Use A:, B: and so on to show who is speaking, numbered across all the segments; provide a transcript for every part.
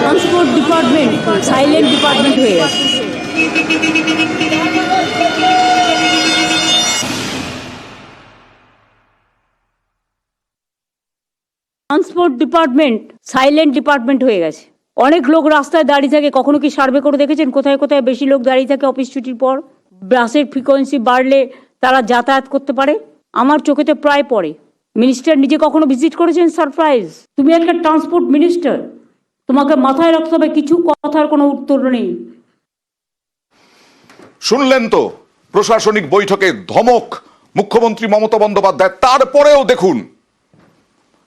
A: Transport department silent department হয়ে গেছে। Transport department silent department হয়ে গেছে। অনেক লোক রাস্তায় দাঁড়িয়ে থাকে, কখনো কি সার্ভে করে দেখেছেন? কোথায় কোথায় বেশি লোক দাঁড়িয়ে থাকে অফিস ছুটির পর? বাসের ফ্রিকোয়েন্সি বাড়লে তারা যাতায়াত করতে পারে? আমার চোখেতে প্রায় পড়ে। মিনিস্টার নিজে কখনো ভিজিট করেছেন? সারপ্রাইজ তুমি একটা ট্রান্সপোর্ট মিনিস্টার তোমাকে মাথায় রাখতে হবে, কিছু কথার কোনো উত্তর নেই।
B: শুনলেন তো, প্রশাসনিক বৈঠকে ধমক মুখ্যমন্ত্রী মমতা বন্দ্যোপাধ্যায়। তারপরেও দেখুন,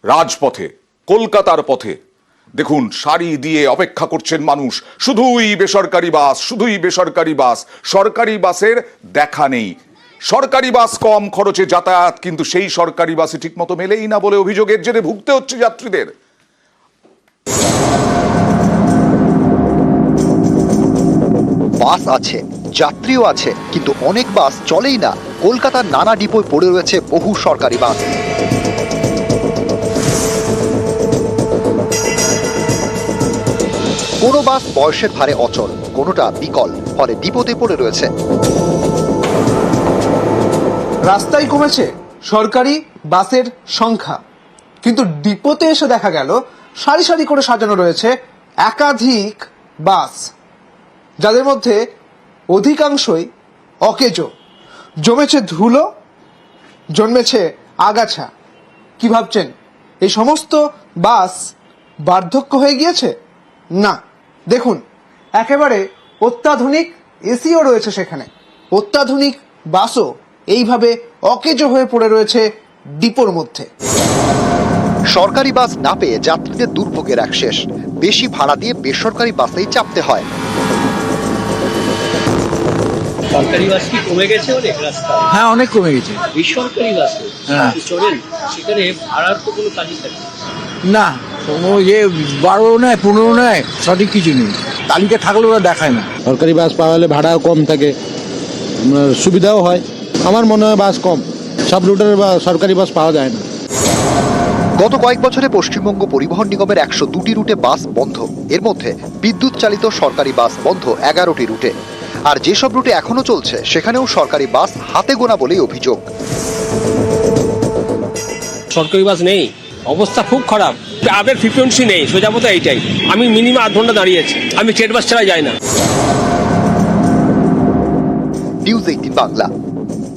B: রাজপথে, কলকাতার পথে, দেখুন, শাড়ি দিয়ে অপেক্ষা করছেন মানুষ। শুধুই বেসরকারি বাস, শুধুই বেসরকারি বাস, সরকারি বাসের দেখা নেই। সরকারি বাস কম খরচে যাতায়াত, কিন্তু সেই সরকারি বাসে ঠিকমতো মেলেই না বলে অভিযোগের জেরে ভুগতে হচ্ছে যাত্রীদের।
C: বাস আছে, যাত্রীও আছে, কিন্তু অনেক বাস চলেই না। কলকাতার নানা ডিপোয় পড়ে রয়েছে বহু সরকারি বাস। কোনো বাস বয়সের ভারে অচল, কোনোটা বিকল, ফলে ডিপোতে পড়ে রয়েছে।
D: রাস্তায় কমেছে সরকারি বাসের সংখ্যা। কিন্তু ডিপোতে এসে দেখা গেল, সারি সারি করে সাজানো রয়েছে একাধিক বাস, যাদের মধ্যে অধিকাংশই অকেজো। জমেছে ধুলো, জন্মেছে আগাছা। কি ভাবছেন, এই সমস্ত বাস বার্ধক্য হয়ে গিয়েছে? না। দেখুন, একেবারে অত্যাধুনিক এসিও রয়েছে সেখানে। অত্যাধুনিক বাসও এইভাবে অকেজো হয়ে পড়ে রয়েছে ডিপোর মধ্যে।
C: সরকারি বাস না পেয়ে যাত্রীদের দুর্ভোগের এক শেষ। বেশি ভাড়া দিয়ে বেসরকারি বাসেই চাপতে হয়।
E: সরকারি বাস কি কমে গেছে অনেক রাস্তা
F: হ্যাঁ অনেক কমে গেছে।
E: বেসরকারি বাসে?
F: হ্যাঁ।
E: আপনি সেখানে ভাড়ার তো কোনো কাজই থাকে না।
F: না ও যে বারো নেয় পনেরো নেয় সঠিক কিছু নেই। তালিকা থাকলেও ওরা দেখায় না।
G: সরকারি বাস পাওয়া হলে ভাড়াও কম থাকে। সুবিধাও হয়। আমার মনে হয় বাস কম। সব রুটের বা সরকারি বাস পাওয়া যায় না।
C: গত কয়েক বছরে পশ্চিমবঙ্গ পরিবহন নিগমের একশো দুটি রুটে বাস বন্ধ। এর মধ্যে বিদ্যুৎ চালিত সরকারি বাস বন্ধ এগারোটি রুটে। আর যেসব রুটে এখনও চলছে সেখানেও সরকারি বাস হাতে গোনা বলেই অভিযোগ।
E: সরকারি বাস নেই। অবস্থা খুব খারাপ। আগের ফ্রিকোয়েন্সি নেই সোজা কথা এইটাই। আমি মিনিমাম আধ ঘণ্টা দাঁড়িয়েছি আমি স্টেট বাস ছাড়া যাই না।
C: News eighteen Bangla.